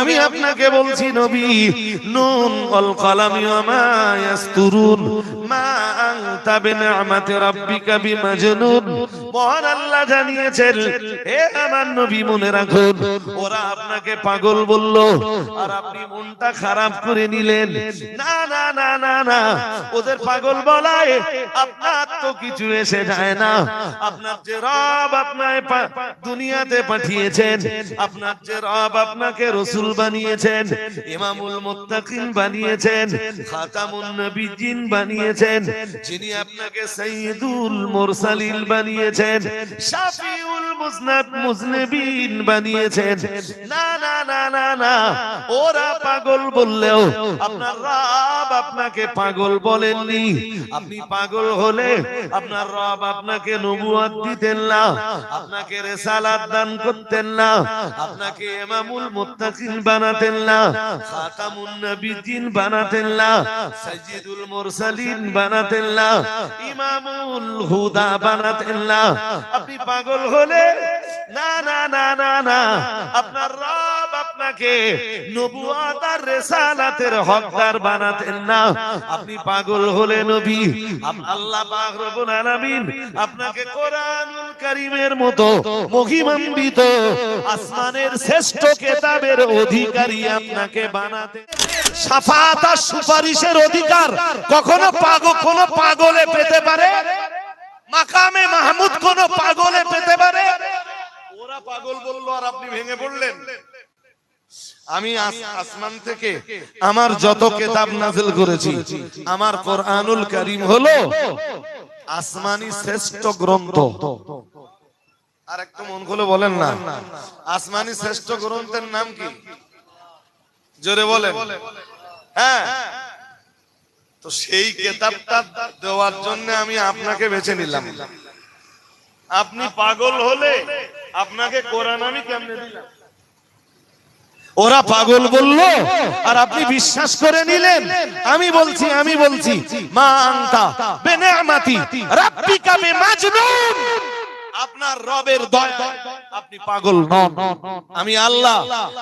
আমি আপনাকে বলছি নবী, নুন, অল কলামি ইয়াসতুরুন। মা আনতা রাব্বিকা বিমাজনুন। মহান আল্লাহ জানিয়েছেন, হে আমার নবী, মনে রাখুন, ওরা আপনাকে পাগল বলল, আর আপনি মনটা খারাপ করে নিলেন। না না না না না, ওদের পাগল বলায় আপনার তো কিছু এসে যায় না। আপনার যে রব আপনাকে দুনিয়াতে পাঠিয়েছেন, আপনার যে রব আপনাকে রসুল বানিয়েছেন ইমামুল মুত্তাকিন বানিয়েছেন খাতামুন নবীজিন বানিয়েছেন যিনি আপনাকে সাইয়্যিদুল মুরসালিন বানিয়েছেন শাফিউল মুজনাব মুজনিবিন বানিয়েছেন। না না না না না। ওরা পাগল বললেও আপনার রব আপনাকে পাগল বলেননি। আপনি পাগল হলে আপনার রব আপনাকে নবুয়ত দিতেন না, আপনাকে রেসালাত দান করতেন না, আপনাকে ইমামুল মুত্তাকিন বানাতেন না, খাতামুন নবীজিন বানাতেন না, সাইয়্যিদুল মুরসালিন বানাতেন না, ইমামুল হুদা বানাতেন না। আপনি পাগল হলে না না না না না। আপনার রব আপনাকে রেসালাতের হকদার বানাতেন না। আপনি পাগল হলে নবী আল্লাহ পাক রব্বুল আলামিন আপনাকে কোরআনুল কারীমের মতো মহিমান্বিত আসমানের শ্রেষ্ঠ কেতাবের অধিকারী আপনাকে বানাতে সাফাত আর সুপারিশের অধিকার কখনো পাগল কোন পাগলে পেতে পারে? মাকামে মাহমুদ কোন পাগলে আর আপনি ভেঙে পড়লেন। আমি আসমান থেকে আমার যত কেতাব নাজিল করেছি আমার কোরআনুল কারীম হলো আসমানি শ্রেষ্ঠ গ্রন্থ। আর একটু মন খুলে বলেন না। আসমানি শ্রেষ্ঠ গ্রন্থের নাম কি? জোরে বলেন। হ্যাঁ। তো সেই কেতাবটা দেওয়ার জন্য আমি আপনাকে বেছে নিলাম। আপনি পাগল হলে আপনাকে কোরআন আমি কেমনে দিলাম? ওরা পাগল বলল, আর আপনি বিশ্বাস করে নিলেন। আমি বলছি আমি বলছি, মা আনতা বেনেমাতি রাব্বিকা বিমাজনুন। আপনার রবের দয়া। আপনি পাগল নন। আমি আল্লাহ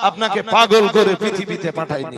আপনাকে পাগল করে পৃথিবীতে পাঠাইনি।